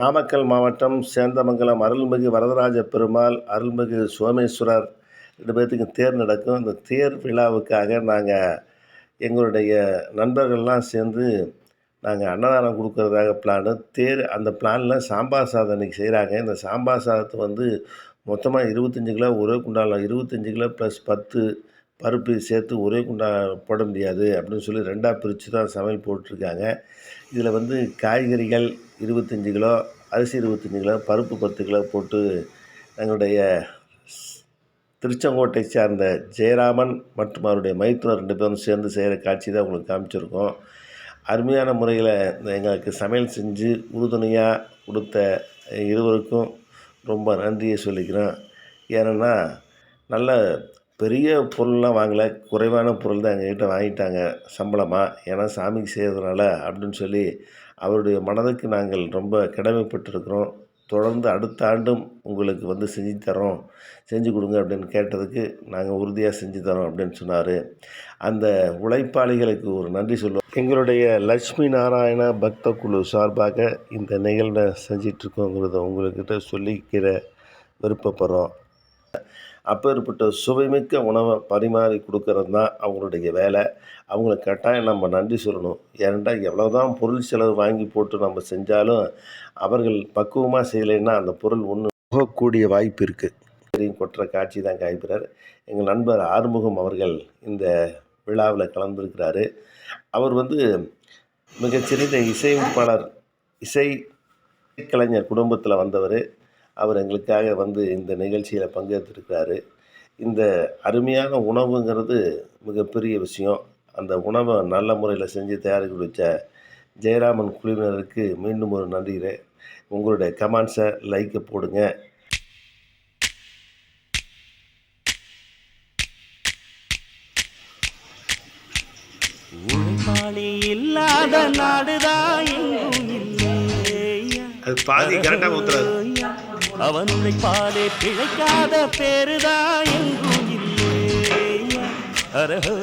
நாமக்கல் மாவட்டம் சேந்தமங்கலம் அருள்மிகு வரதராஜ பெருமாள் அருள்மிகு சோமேஸ்வரர் ரெண்டு பேர்த்துக்கும் தேர் நடக்கும். அந்த தேர் விழாவுக்காக நாங்கள் எங்களுடைய நண்பர்கள்லாம் சேர்ந்து நாங்கள் அன்னதானம் கொடுக்குறதாக பிளானு தேர் அந்த பிளானில் சாம்பார் சாதம் இன்றைக்கி செய்கிறாங்க இந்த சாம்பார் சாதத்தை வந்து மொத்தமாக இருபத்தஞ்சி கிலோ ஒரே குண்டாலில் இருபத்தஞ்சி கிலோ ப்ளஸ் பத்து பருப்பு சேர்த்து ஒரே குண்டா போட முடியாது அப்படின்னு சொல்லி ரெண்டாக பிரித்து தான் சமையல் போட்டிருக்காங்க. இதில் வந்து காய்கறிகள் இருபத்தஞ்சி கிலோ அரிசி இருபத்தஞ்சி கிலோ பருப்பு பத்து கிலோ போட்டு எங்களுடைய திருச்செங்கோட்டை சார்ந்த ஜெயராமன் மற்றும் அவருடைய மைத்துனர் ரெண்டு பேரும் சேர்ந்து செய்கிற காட்சி தான் உங்களுக்கு காமிச்சிருக்கோம். அருமையான முறையில் எங்களுக்கு சமையல் செஞ்சு உறுதுணையாக கொடுத்த இருவருக்கும் ரொம்ப நன்றியை சொல்லிக்கிறேன். ஏன்னா நல்ல பெரிய பொருள்லாம் வாங்கலை. குறைவான பொருள் தான் எங்கள்கிட்ட வாங்கிட்டாங்க. சம்பளமாக ஏன்னா சாமிக்கு செய்கிறதுனால அப்படின்னு சொல்லி அவருடைய மனதுக்கு நாங்கள் ரொம்ப கடமைப்பட்டிருக்கிறோம். தொடர்ந்து அடுத்த ஆண்டும் உங்களுக்கு வந்து செஞ்சு தரோம் செஞ்சு கொடுங்க அப்படின்னு கேட்டதுக்கு நாங்கள் உறுதியாக செஞ்சு தரோம் அப்படின்னு சொன்னார். அந்த உழைப்பாளிகளுக்கு ஒரு நன்றி சொல்லுவோம். எங்களுடைய லட்சுமி நாராயண பக்த குழு சார்பாக இந்த நிகழ்வை செஞ்சிட்ருக்கோங்கிறத உங்கள்கிட்ட சொல்லிக்கிற விருப்பப்படுறோம். அப்பேற்பட்ட சுவைமிக்க உணவை பரிமாறி கொடுக்கறது தான் அவங்களுடைய வேலை. அவங்களுக்கு கட்டாயம் நம்ம நன்றி சொல்லணும். ஏன்டா எவ்வளோதான் பொருள் செலவு வாங்கி போட்டு நம்ம செஞ்சாலும் அவர்கள் பக்குவமாக செய்யலைன்னா அந்த பொருள் ஒன்று போகக்கூடிய வாய்ப்பு இருக்குது பெரிய கொட்டுற காட்சி தான் காய்க்கிறார் எங்கள் நண்பர் ஆறுமுகம் அவர்கள் இந்த விழாவில் கலந்துருக்கிறாரு. அவர் வந்து மிகச்சிறந்த இசையமைப்பாளர் இசை கலைஞர் குடும்பத்தில் வந்தவர். அவர் எங்களுக்காக வந்து இந்த நிகழ்ச்சியில் பங்கேற்றிருக்கிறாரு இந்த அருமையான உணவுங்கிறது மிகப்பெரிய விஷயம். அந்த உணவை நல்ல முறையில் செஞ்சு தயாரிக்க வச்ச ஜெயராமன் குழுவினருக்கு மீண்டும் ஒரு நன்றியை உங்களுடைய கமெண்ட்ஸை லைக்கை போடுங்க. இல்லாத நாடுதான் அது பாதி கரெக்டாக ஊத்துறாரு. அவன் பாலே பிழைக்காத பேருதான் எங்கும் இல்லையா. அரஹோ.